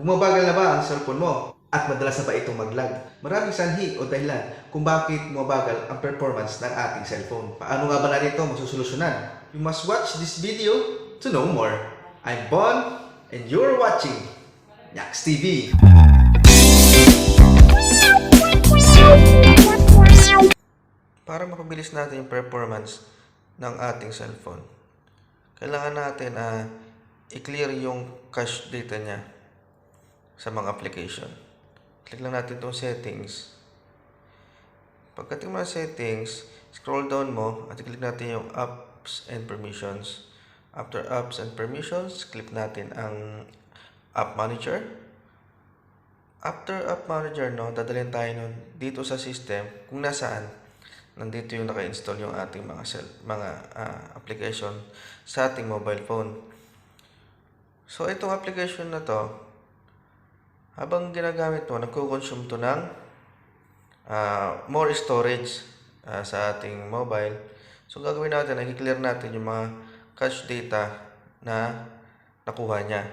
Bumabagal na ba ang cellphone mo? At madalas na ba itong mag-lag? Maraming sanhi o dahilan kung bakit bumabagal ang performance ng ating cellphone. Paano nga ba natin ito masusolusyonan? You must watch this video to know more. I'm Bon, and you're watching Yax TV. Para mapabilis natin yung performance ng ating cellphone, kailangan natin ah, i-clear yung cache data niya sa mga application. Click lang natin itong settings. Pagdating mo ng settings, scroll down mo at i-click natin yung apps and permissions. After apps and permissions, click natin ang app manager. After app manager, no, dadalhin tayo nun dito sa system kung nasaan nandito yung naka-install yung ating mga cell, mga ah, application sa ating mobile phone. So, itong application na to, habang ginagamit mo, nagko-consume to ng ah, more storage ah, sa ating mobile. So, gagawin natin, i-clear natin yung mga cache data na nakuha niya.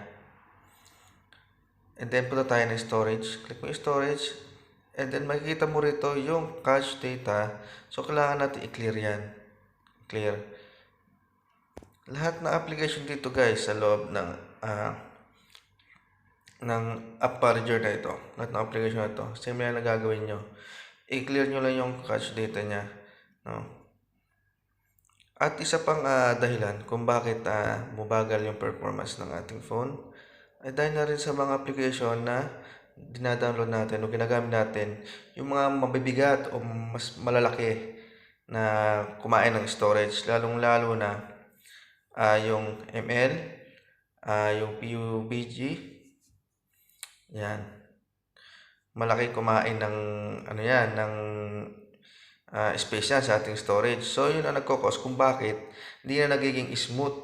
And then, punta tayo ng storage. Click mo storage. And then, makikita mo rito yung cache data. So, kailangan natin i-clear yan. Clear. Lahat ng application dito guys sa loob ng ah, ng manager na ito. Lahat ng application na ito. Same lang na gagawin nyo. I-clear nyo lang yung cache data niya. No? At isa pang ah, dahilan kung bakit ah, bumagal yung performance ng ating phone ay dahil na rin sa mga application na dinadownload natin o ginagamit natin yung mga mabibigat o mas malalaki na kumain ng storage lalong lalo na ah, yung ML ah, yung PUBG yan malaki kumain ng ano yan ng ah, space yan sa ating storage so yun ang nagkakos kung bakit hindi na nagiging smooth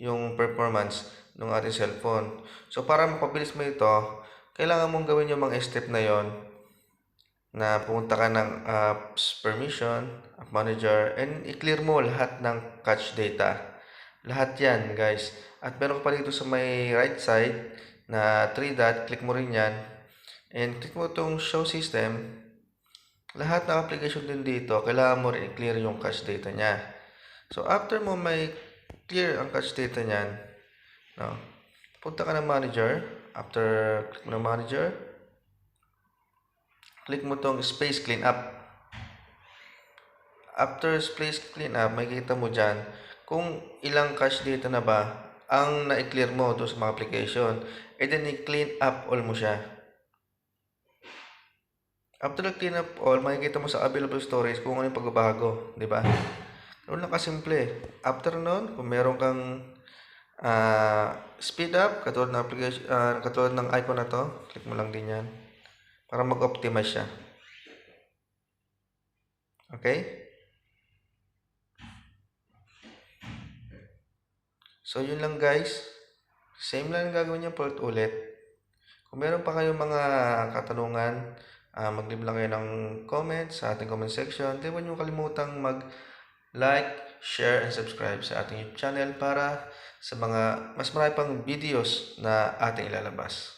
yung performance ng ating cellphone so para mapabilis mo ito kailangan mong gawin yung mga step na yon na pumunta ka ng apps permission, app manager, and i-clear mo lahat ng cache data. Lahat yan, guys. At meron ka pa dito sa may right side na 3 dot, click mo rin yan. And click mo itong show system. Lahat ng application din dito, kailangan mo rin i-clear yung cache data niya. So, after mo may clear ang cache data niyan, no, punta ka ng manager. After click mo ng manager, click mo tong space cleanup. After space cleanup, makikita mo dyan kung ilang cache data na ba ang na-clear mo doon sa mga application. And then, i-clean up all mo siya. After na-clean up all, makikita mo sa available storage kung ano yung pagbabago. Di ba? Ganun lang kasimple. After nun, kung meron kang ah, speed up, katulad ng application, ah, katulad ng icon na to, click mo lang din yan para mag-optimize siya. Okay? So, yun lang guys. Same lang ang gagawin niyo port ulit. Kung meron pa kayong mga katanungan, ah, mag-leave lang kayo ng comment sa ating comment section. Di huwag niyo kalimutang mag-like, share, and subscribe sa ating YouTube channel para sa mga mas marami pang videos na ating ilalabas.